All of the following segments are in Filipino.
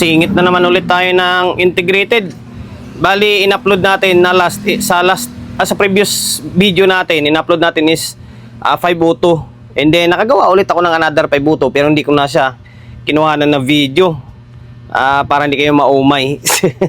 Singit na naman ulit tayo ng integrated. Bali, in-upload natin na last, eh, sa last, ah, sa previous video natin, in-upload natin is ah, 502. And then, nakagawa ulit ako ng another 502, pero hindi ko na siya kinuha na na video. Ah, para hindi kayo maumay.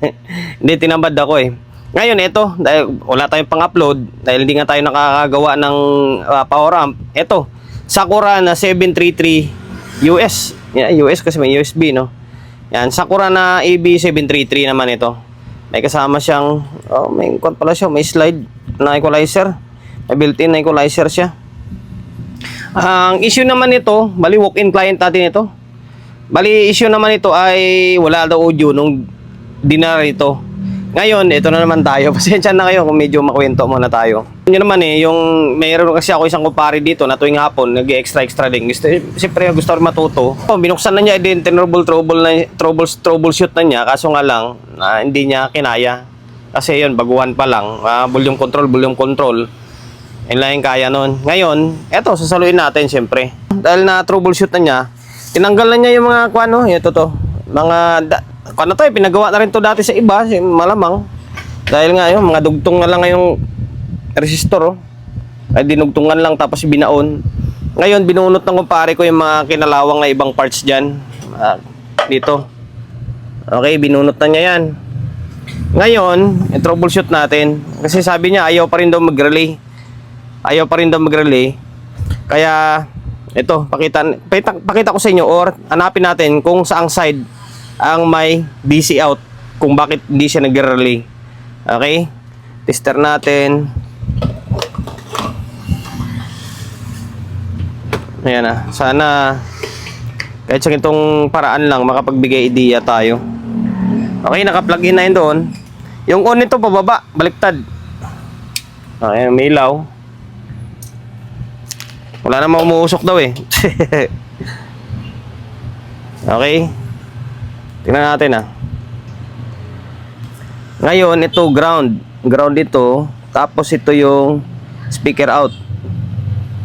hindi, tinambad ako eh. Ngayon, ito, dahil wala tayong pang-upload, dahil hindi nga tayo nakakagawa ng ah, power amp, ito, Sakura na 733 US. Yeah, US kasi may USB, no? Yan, Sakura na AB733 naman ito. May kasama siyang, oh, may kwan pala siya, may slide na equalizer. May built-in na equalizer siya. Ang issue naman nito, bali walk-in client natin ito. Bali issue naman ito ay wala daw audio nung dinar ito. Ngayon, ito na naman tayo. Pasensya na kayo kung medyo makwento muna tayo. Yun naman eh, yung mayroon kasi ako isang kumpare dito na tuwing hapon, nag-extra-extra din. Gusto, siyempre gusto rin matuto. Oh, binuksan na niya din, trouble, trouble, na, trouble, troubleshoot na niya. Kaso nga lang, na hindi niya kinaya. Kasi yun, baguhan pa lang. Uh, volume control, volume control. Yun lang yung kaya nun. Ngayon, eto, sasaluin natin siyempre. Dahil na troubleshoot na niya, tinanggal na niya yung mga kuano, ito to. Mga, kuano to eh, pinagawa na rin to dati sa iba, malamang. Dahil nga yun, mga dugtong na lang ngayong resistor, oh. Ay dinugtungan lang tapos binaon. Ngayon, binunot ng kumpare ko yung mga kinalawang na ibang parts dyan. Ah, dito. Okay, binunot na niya yan. Ngayon, i-troubleshoot natin. Kasi sabi niya, ayaw pa rin daw mag-relay. Ayaw pa rin daw mag-relay. Kaya, ito, pakita, pakita, pakita ko sa inyo or hanapin natin kung saang side ang may DC out. Kung bakit hindi siya nag-relay. Okay? Tester natin. Ayan na. Sana kahit sa itong paraan lang makapagbigay ideya tayo. Okay, naka-plug in na yun doon. Yung on nito pababa, baliktad. Okay, may ilaw. Wala namang umuusok daw eh. okay. Tingnan natin ah. Ngayon, ito ground. Ground dito. Tapos ito yung speaker out.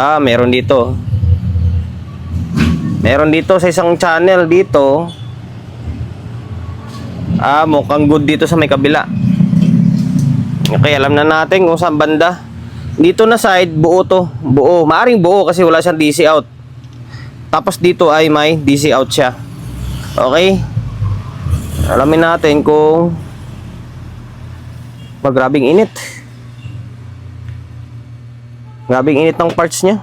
Ah, meron dito. Meron dito sa isang channel dito. Ah, mukhang good dito sa may kabila. Okay, alam na natin kung saan banda. Dito na side, buo to. Buo. Maaring buo kasi wala siyang DC out. Tapos dito ay may DC out siya. Okay? Alamin natin kung magrabing init. Grabing init ng parts niya.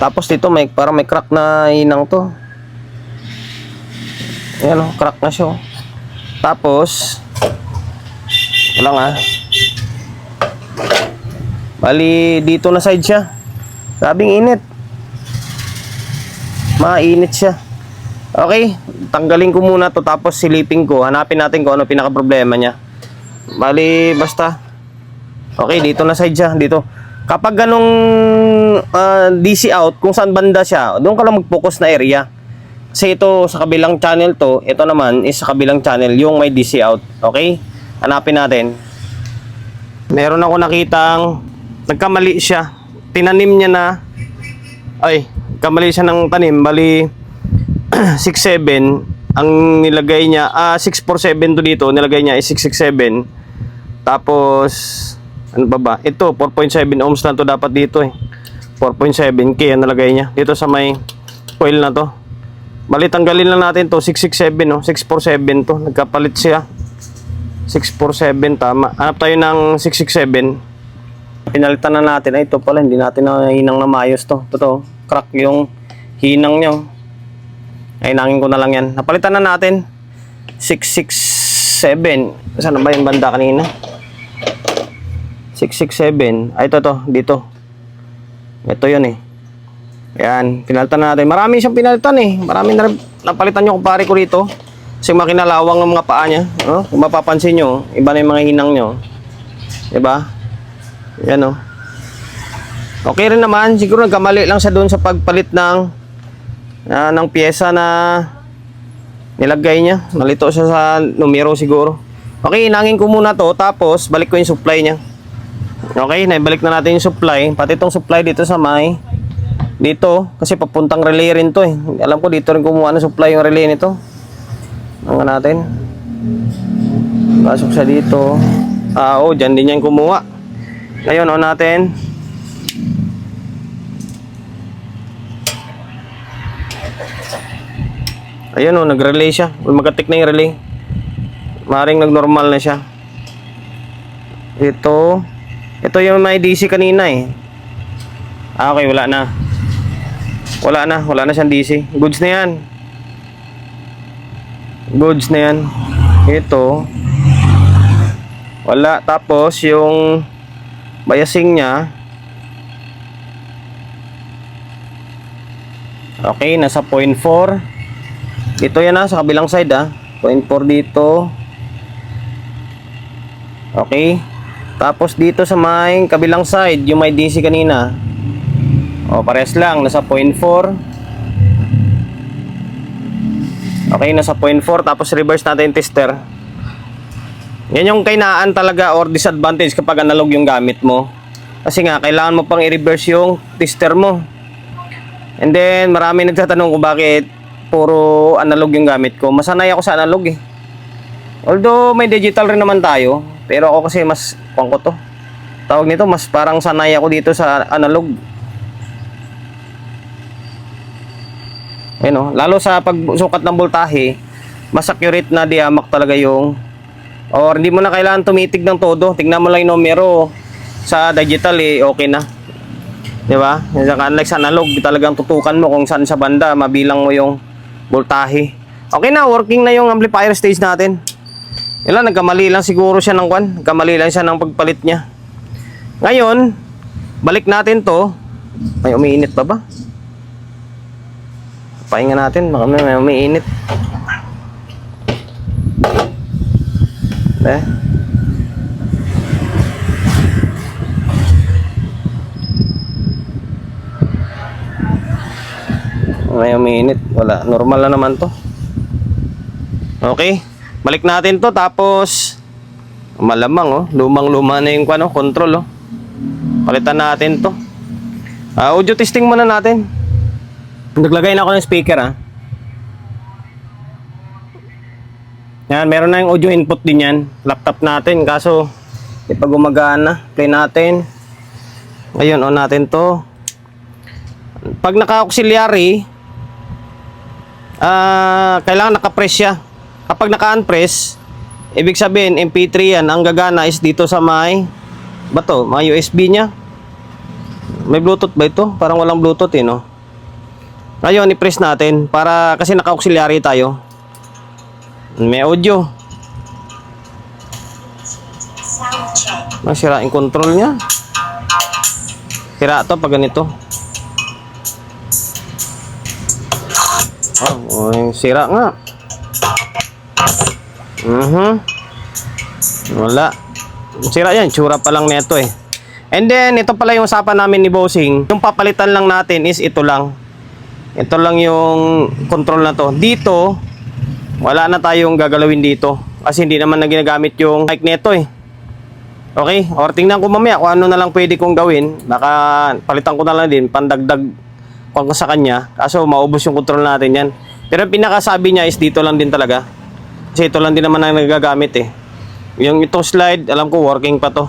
Tapos dito may parang may crack na inang to. Ayan o, crack na siya. oh. Tapos, wala nga. Bali, dito na side siya. Grabing init. Mainit siya. Okay, tanggalin ko muna to tapos silipin ko. Hanapin natin kung ano pinaka problema niya. Bali, basta. Okay, dito na side siya. Dito. Kapag ganong ah, DC out, kung saan banda siya, doon ka lang mag-focus na area. Kasi ito sa kabilang channel to, ito naman is sa kabilang channel yung may DC out. Okay? Hanapin natin. Meron ako nakitang nagkamali siya. Tinanim niya na ay, kamali siya ng tanim. Bali 67 ang nilagay niya. Ah, 647 to dito. Nilagay niya is 667. Tapos ano ba ba? Ito 4.7 ohms lang to dapat dito eh. 4.7k ang nalagay niya. Dito sa may coil na to. Bali, tanggalin lang natin to. 667, no? 647 to. Nagkapalit siya. 647, tama. Hanap tayo ng 667. Pinalitan na natin. Ay, ito pala. Hindi natin na hinang na maayos to. Totoo. Crack yung hinang nyo. Ay, nangin ko na lang yan. Napalitan na natin. 667. Saan ba yung banda kanina? 667. Ay, ito to. Dito. Ito yun eh. Ayan, pinalitan na natin. Marami siyang pinalitan eh. Marami na napalitan yung kumpare ko rito. Kasi makinalawang ang mga paa niya. Oh, kung mapapansin nyo, iba na yung mga hinang nyo. Diba? Yan oh. Okay rin naman. Siguro nagkamali lang siya doon sa pagpalit ng ah, ng pyesa na nilagay niya. Nalito siya sa numero siguro. Okay, inangin ko muna to. Tapos, balik ko yung supply niya. Okay, naibalik na natin yung supply. Pati itong supply dito sa may dito kasi papuntang relay rin to eh. Alam ko dito rin kumuha ng supply yung relay nito. Ang natin. Pasok siya dito. Ah, oh, dyan din yan kumuha. Ngayon, on natin. Ayun oh, nag-relay siya. Magatik na yung relay. Maring nag-normal na siya. Ito. Ito yung may DC kanina eh. Ah, okay, wala na. Wala na, wala na siyang DC. Goods na yan. Goods na yan. Ito. Wala. Tapos, yung biasing niya. Okay, nasa 0.4. Dito yan ha, sa kabilang side ha. 0.4 dito. Okay. Tapos dito sa may kabilang side, yung may DC kanina. O, pares lang. Nasa 0.4. Okay, nasa 0.4. Tapos reverse natin yung tester. Yan yung kainaan talaga or disadvantage kapag analog yung gamit mo. Kasi nga, kailangan mo pang i-reverse yung tester mo. And then, marami nagtatanong kung bakit puro analog yung gamit ko. Masanay ako sa analog eh. Although may digital rin naman tayo, pero ako kasi mas ko to. Tawag nito, mas parang sanay ako dito sa analog. Ayun oh, lalo sa pagsukat ng voltahe, mas accurate na diamak talaga yung or hindi mo na kailangan tumitig ng todo. Tingnan mo lang yung numero sa digital eh, okay na. 'Di ba? Unlike sa analog, talagang tutukan mo kung saan sa banda, mabilang mo yung voltahe. Okay na, working na yung amplifier stage natin. Ilan, nagkamali lang siguro siya ng kwan. Nagkamali lang siya ng pagpalit niya. Ngayon, balik natin to. May umiinit pa ba? Pahinga natin, baka may, umiinit. Eh? May umiinit. Wala. Normal na naman to. Okay. Balik natin to. Tapos, malamang oh. Lumang-luma na yung ano, control oh. Palitan natin to. Ah, audio testing muna natin. Naglagay na ako ng speaker ah. Yan, meron na yung audio input din yan. Laptop natin. Kaso, di pa gumagana. Play natin. Ayun, on natin to. Pag naka-auxiliary, ah, kailangan naka-press siya. Kapag naka-unpress, ibig sabihin, MP3 yan. Ang gagana is dito sa may, ba to? May USB niya. May Bluetooth ba ito? Parang walang Bluetooth eh, no? Ngayon, i-press natin para kasi naka-auxiliary tayo. May audio. Masira yung control niya. Sira to pag ganito. Oh, oh, sira nga. Mhm. Wala. Sira yan. Tsura pa lang neto eh. And then, ito pala yung usapan namin ni Bossing. Yung papalitan lang natin is ito lang. Ito lang yung control na to. Dito, wala na tayong gagalawin dito. Kasi hindi naman na ginagamit yung mic neto eh. Okay? Or tingnan ko mamaya kung ano na lang pwede kong gawin. Baka palitan ko na lang din, pandagdag kung sa kanya. Kaso maubos yung control natin yan. Pero pinakasabi niya is dito lang din talaga. Kasi ito lang din naman ang nagagamit eh. Yung itong slide, alam ko working pa to.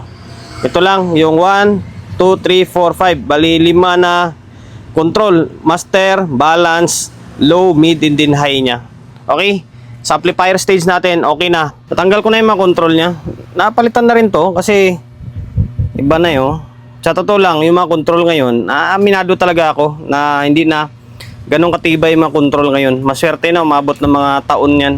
Ito lang, yung 1, 2, 3, 4, 5. Bali, lima na control. Master, balance, low, mid, and then high niya. Okay? Sa amplifier stage natin, okay na. Natanggal ko na yung mga control niya. Napalitan na rin to kasi iba na yun. Sa totoo lang, yung mga control ngayon, naaminado talaga ako na hindi na ganun katibay yung mga control ngayon. Maswerte na, umabot ng mga taon yan.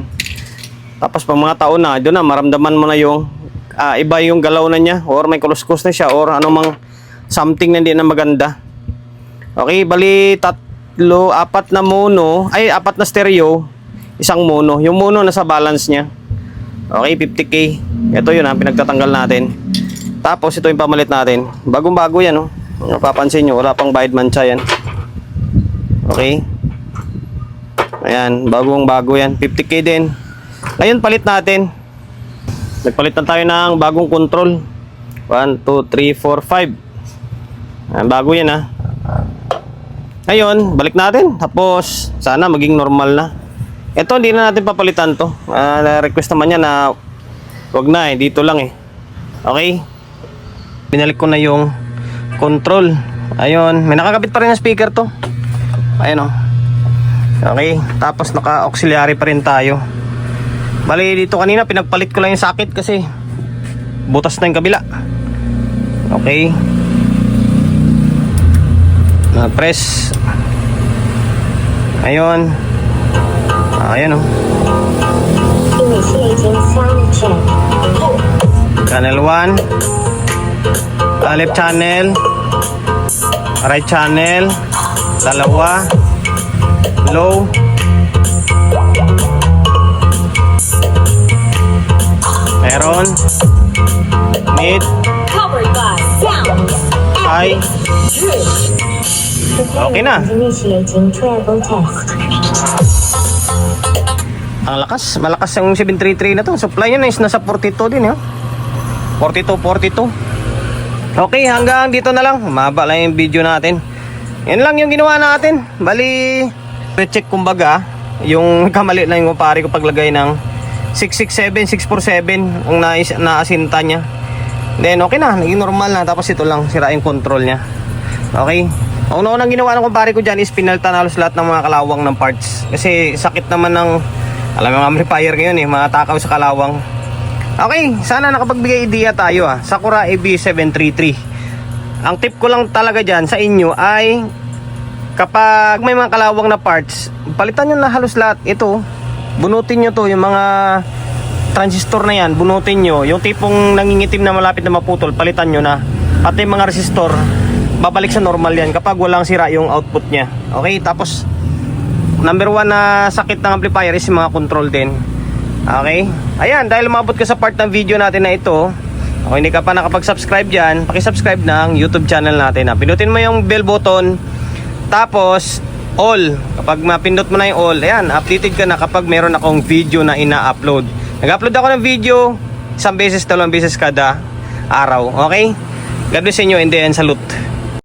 Tapos pag mga taon na, doon na, maramdaman mo na yung ah, iba yung galaw na niya or may kuluskus na siya or anumang something na hindi na maganda. Okay, bali tatlo, apat na mono, ay apat na stereo, isang mono. Yung mono nasa balance niya. Okay, 50k. Ito yun ha, pinagtatanggal natin. Tapos ito yung pamalit natin. Bagong bago yan oh. Napapansin nyo, wala pang bayad mancha yan. Okay. Ayan, bagong bago yan. 50k din. Ngayon palit natin. Nagpalit na tayo ng bagong control. 1, 2, 3, 4, 5. Ayan, bago yan ha. Ngayon, balik natin. Tapos, sana maging normal na. Ito, hindi na natin papalitan to. Ah, request naman niya na wag na eh. Dito lang eh. Okay? Binalik ko na yung control. Ayun. May nakakabit pa rin na speaker to. Ayun o. Okay. Tapos naka-auxiliary pa rin tayo. Bali dito kanina pinagpalit ko lang yung socket kasi butas na yung kabila. Okay. Na-press. Ayun. Ah, Ayan o. Initiating sound check. Channel 1. Ah, left channel. Right channel. Dalawa. Low. Meron. Mid. High. Okay na. Ang lakas. Malakas yung 733 na to. Supply nyo na is nasa 42 din yun. 42, 42. Okay, hanggang dito na lang. Maba lang yung video natin. Yan lang yung ginawa natin. Bali, check kumbaga, yung kamali na yung pare ko paglagay ng 667, 647 ang nais, naasinta niya. Then okay na, naging normal na. Tapos ito lang, sira yung control niya. Okay? Ang una-unang ginawa ng kumpare ko dyan is pinaltan halos lahat ng mga kalawang ng parts. Kasi sakit naman ng, alam mo amplifier ngayon eh, mga takaw sa kalawang. Okay, sana nakapagbigay idea tayo ah. Sakura AB733. Ang tip ko lang talaga dyan sa inyo ay kapag may mga kalawang na parts, palitan nyo na halos lahat. Ito, bunutin nyo to, yung mga transistor na yan, bunutin nyo. Yung tipong nangingitim na malapit na maputol, palitan nyo na. Pati yung mga resistor, babalik sa normal yan kapag walang sira yung output niya. Okay, tapos number one na sakit ng amplifier is yung mga control din. Okay? Ayan, dahil umabot ka sa part ng video natin na ito, kung hindi ka pa nakapag-subscribe dyan, pakisubscribe ng YouTube channel natin. Ha. Pinutin mo yung bell button, tapos all. Kapag mapindot mo na yung all, ayan, updated ka na kapag meron akong video na ina-upload. Nag-upload ako ng video, isang beses, dalawang beses kada araw. Okay? God bless inyo and then salute.